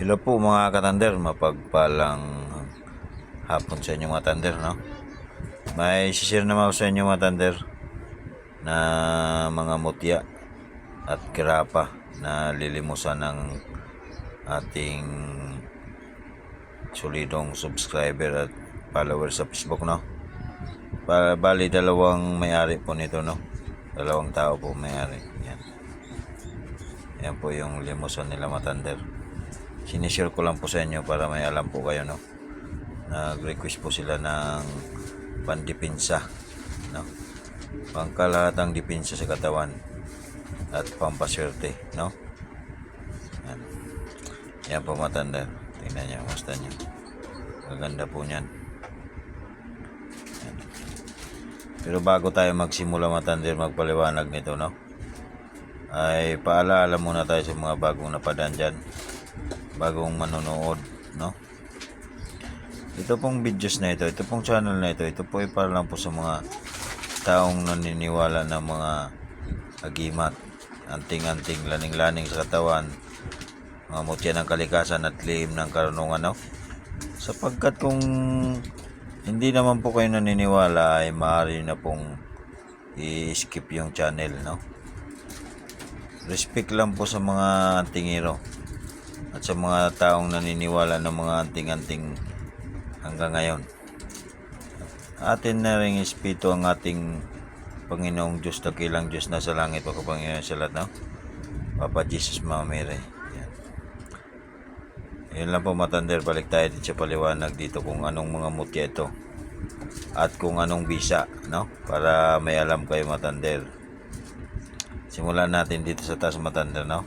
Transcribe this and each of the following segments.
Hello po mga katander, mapagpalang hapon sa inyo mga tander, no? May sisir naman ako sa inyo mga tander na mga mutya at kirapa na lilimusan ng ating solidong subscriber at follower sa Facebook, no? Ba- Bali, dalawang may-ari po nito, no? Dalawang tao po may-ari. Yan. Yan po yung limusan nila matander. Sinishare ko lang po sa inyo para may alam po kayo, no? Nag-request po sila ng pandipinsa, no? Pangkalahatang dipinsa sa katawan at pampaswerte, no? Yan. Yan po matanda. Tingnan niyo, musta niyo. Maganda po niyan. Yan. Pero bago tayo magsimula matanda, magpaliwanag nito, no? Ay paalala muna tayo sa mga bagong napadaan dyan bagong manonood, no? Ito pong videos na ito, ito pong channel na ito, ito po ay para lang po sa mga taong naniniwala ng mga agimat, anting-anting, laning-laning sa katawan, mga mutya ng kalikasan at lihim ng karunungan, no? Sapagkat kung hindi naman po kayo naniniwala ay maaari na pong i-skip yung channel, no? Respect lang po sa mga antingero at sa mga taong naniniwala ng mga anting-anting hanggang ngayon. Atin na rin espiritu ang ating Panginoong Diyos, dakilang Diyos na sa langit, o Panginoon sa lahat, no? Papa Jesus, Mama Mary. Yan. Yun lang po matander, balik tayo dito sa paliwanag dito kung anong mga mutya ito at kung anong bisa, no? Para may alam kayo matander. Simulan natin dito sa taas matander, no?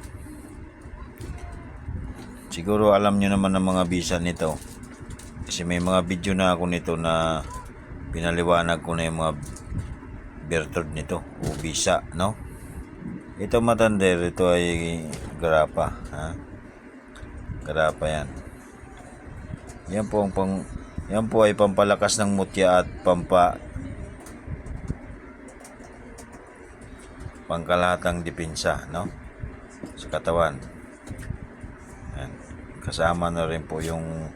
Siguro alam nyo naman ang mga bisa nito. Kasi may mga video na ako nito na pinaliwanag ko na yung mga bertod nito o bisa, no? Ito matander, ito ay garapa, ha? Garapa yan. Yan po ang pang yan po ay pampalakas ng mutya at pampa pangkalahatang depensa, no? Sa katawan. Kasama na rin po yung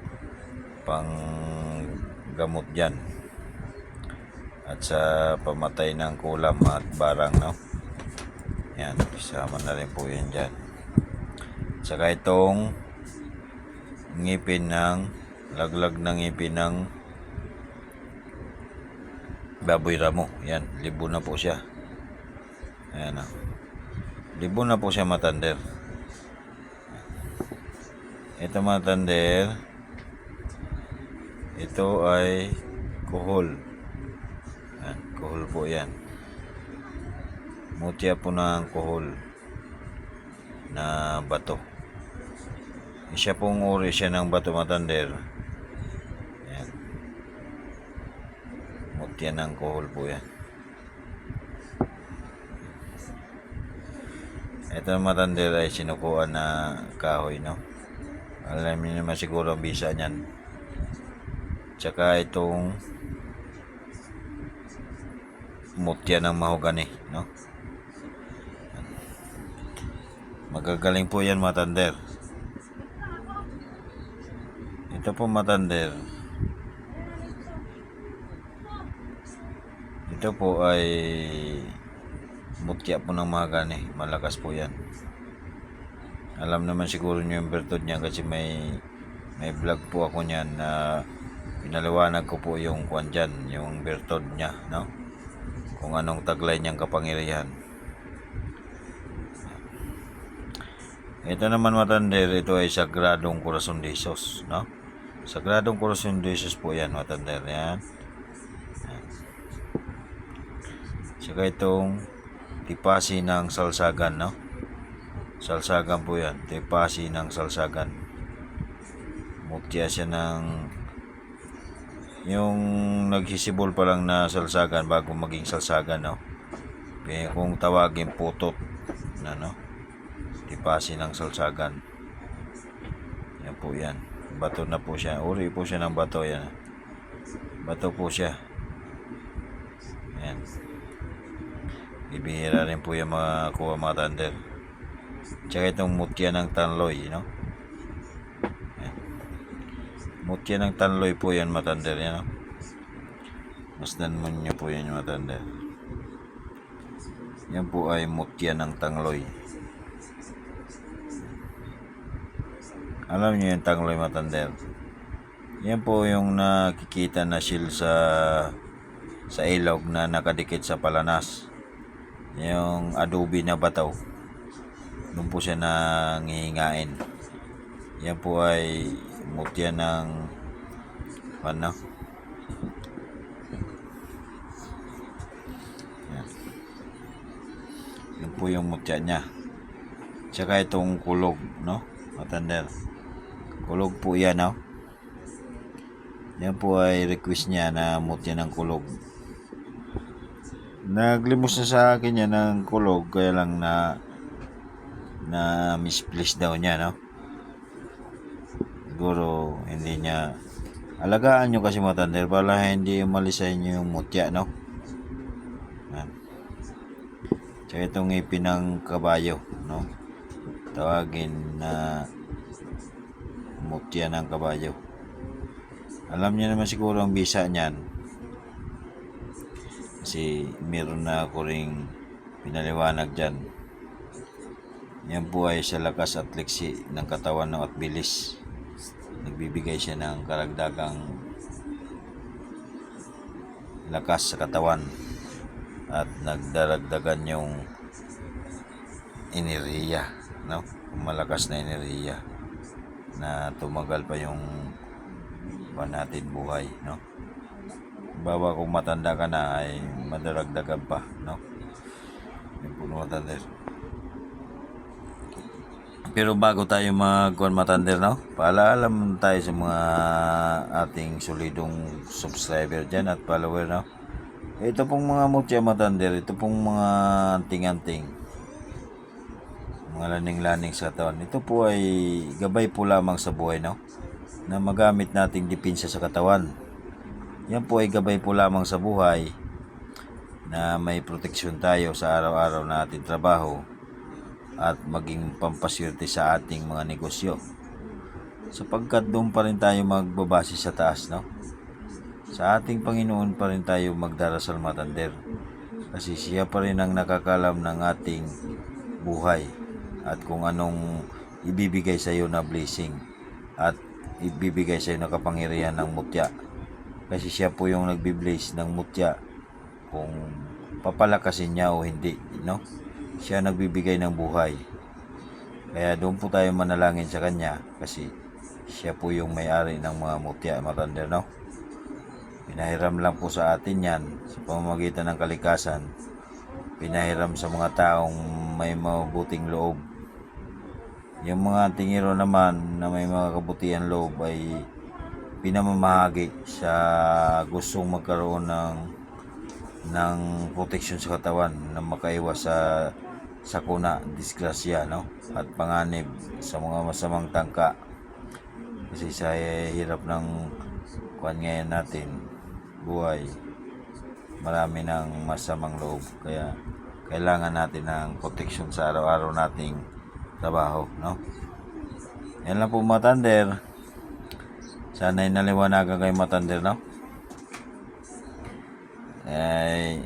panggamot dyan. At sa pamatay ng kulam at barang, no? Yan, kasama na rin po yan dyan. Saka itong ngipin ng laglag ng ngipin ng baboy ramo. Yan, libo na po siya. Ayan na. Libo na po siya matander. Ito mga tander, ito ay kuhol. Yan, kuhol po yan. Mutya po ng kuhol na bato. Siya pong uri siya ng bato matander. Yan. Mutya ng kuhol po yan. Ito matander ay sinukuan na kahoy, no? Alam niyo naman siguro ang bisa niyan. Tsaka itong mutya ng mahogani, no? Magagaling po yan matander. Ito po matander. Ito po ay mutya po ng mahogani. Malakas po yan. Alam naman siguro niyo yung bertod niya kasi may may vlog po ako niyan na pinaliwanag ko po yung kwan dyan, yung bertod niya, no? Kung anong taglay niyang kapangyarihan. Ito naman matander, ito ay Sagradong Corazon de Jesus, no? Sagradong Corazon de Jesus po yan, matander, yan. Saka itong tipasi ng salsagan, no? Salsagan po yan. Tipasi ng salsagan. Mutya siya ng yung naghisibol pa lang na salsagan bago maging salsagan, no? Eh, Kung tawagin putot na, no? Tipasi ng salsagan. Yan po yan. Bato na po siya. Uri po siya ng bato yan. Bato po siya. Yan. Ibihira rin po yung mga kuha mga tander. Tsaka itong mutya ng tanloy, no? Mutya ng tanloy po yan matander yan. No? Masdan mo niyo po yan matander. Yan po ay mutya ng tangloy. Alam niyo yung tangloy matander. Yan po yung nakikita na shield sa sa ilog na nakadikit sa palanas. Yung adobe na bataw. Doon po siya nangihingain. Yan po ay mutya ng ano? Yan. Yan po yung mutya niya. Tsaka itong kulog, no? Matander. Kulog po yan, no? Yan po ay request niya na mutya ng kulog. Naglimos na sa akin yan ng kulog, kaya lang na na misplace daw niya, no? Siguro hindi niya alagaan nyo kasi matander para hindi umalis sa inyo yung mutya, no? Yan. Tsaka itong ngipin ng kabayo, no? Tawagin na mutya ng kabayo. Alam niya naman siguro ang bisa niyan. Kasi meron na ako ring pinaliwanag dyan. Yan po ay sa lakas at liksi ng katawan ng at bilis. Nagbibigay siya ng karagdagang lakas sa katawan at nagdaragdagan yung enerhiya, no? Malakas na enerhiya na tumagal pa yung natin buhay, no? Bawa kung matanda ka na ay madaragdagan pa, no? Yung puno matanda. Pero bago tayo magkuhan matander, no? Paalala tayo sa mga ating solidong subscriber dyan at follower, no? Ito pong mga mutya matander, ito pong mga anting-anting. Mga laning-laning sa katawan. Ito po ay gabay po lamang sa buhay, no? Na magamit nating dipinsa sa katawan. Yan po ay gabay po lamang sa buhay na may proteksyon tayo sa araw-araw na ating trabaho at maging pampaswerte sa ating mga negosyo. Sapagkat doon pa rin tayo magbabase sa taas, no? Sa ating Panginoon pa rin tayo magdarasal matander. Kasi siya pa rin ang nakakalam ng ating buhay at kung anong ibibigay sa iyo na blessing at ibibigay sa iyo na kapangyarihan ng mutya. Kasi siya po yung nagbi-bless ng mutya kung papalakasin niya o hindi, no? Siya nagbibigay ng buhay. Kaya doon po tayo manalangin sa Kanya kasi siya po yung may-ari ng mga mutya matander, no? Pinahiram lang po sa atin yan sa pamamagitan ng kalikasan. Pinahiram sa mga taong may mabuting loob. Yung mga tingiro naman na may mga kabutihan loob ay pinamamahagi sa gustong magkaroon ng ng proteksyon sa katawan na makaiwas sa sakuna, disgrasya, no? At panganib sa mga masamang tangka. Kasi sa hirap ng kuan ngayon natin, buhay, marami ng masamang loob. Kaya kailangan natin ng proteksyon sa araw-araw nating trabaho, no? Yan lang po matander. Sana'y naliwanagan kayo matander, no? ay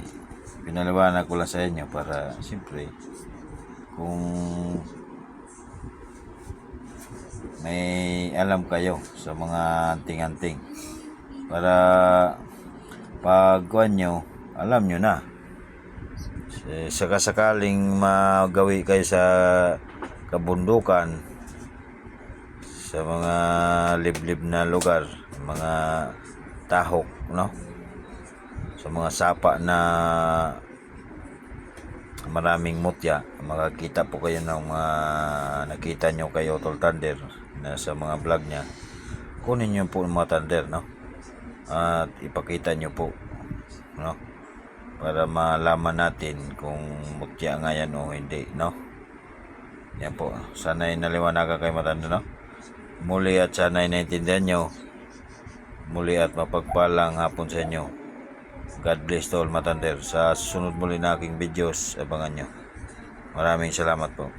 pinaliwanag ko lang sa inyo para siyempre kung may alam kayo sa mga anting-anting. Para pag nyo alam nyo na. Eh, saka sakaling magawi kayo sa kabundukan sa mga liblib na lugar mga tahok no? Sa mga sapa na maraming mutya. Makakita po kayo ng mga nakita nyo kay Otol Thunder na sa mga vlog niya. Kunin nyo po mga Thunder no? At ipakita nyo po no? Para malaman natin kung mutya nga yan o hindi no? Yan po. Sana naliwanagan kayo matanda no? Muli at sana naintindihan nyo. Muli at mapagpalang hapon sa inyo God bless to all matander. Sa susunod muli na aking videos, abangan nyo. Maraming salamat po.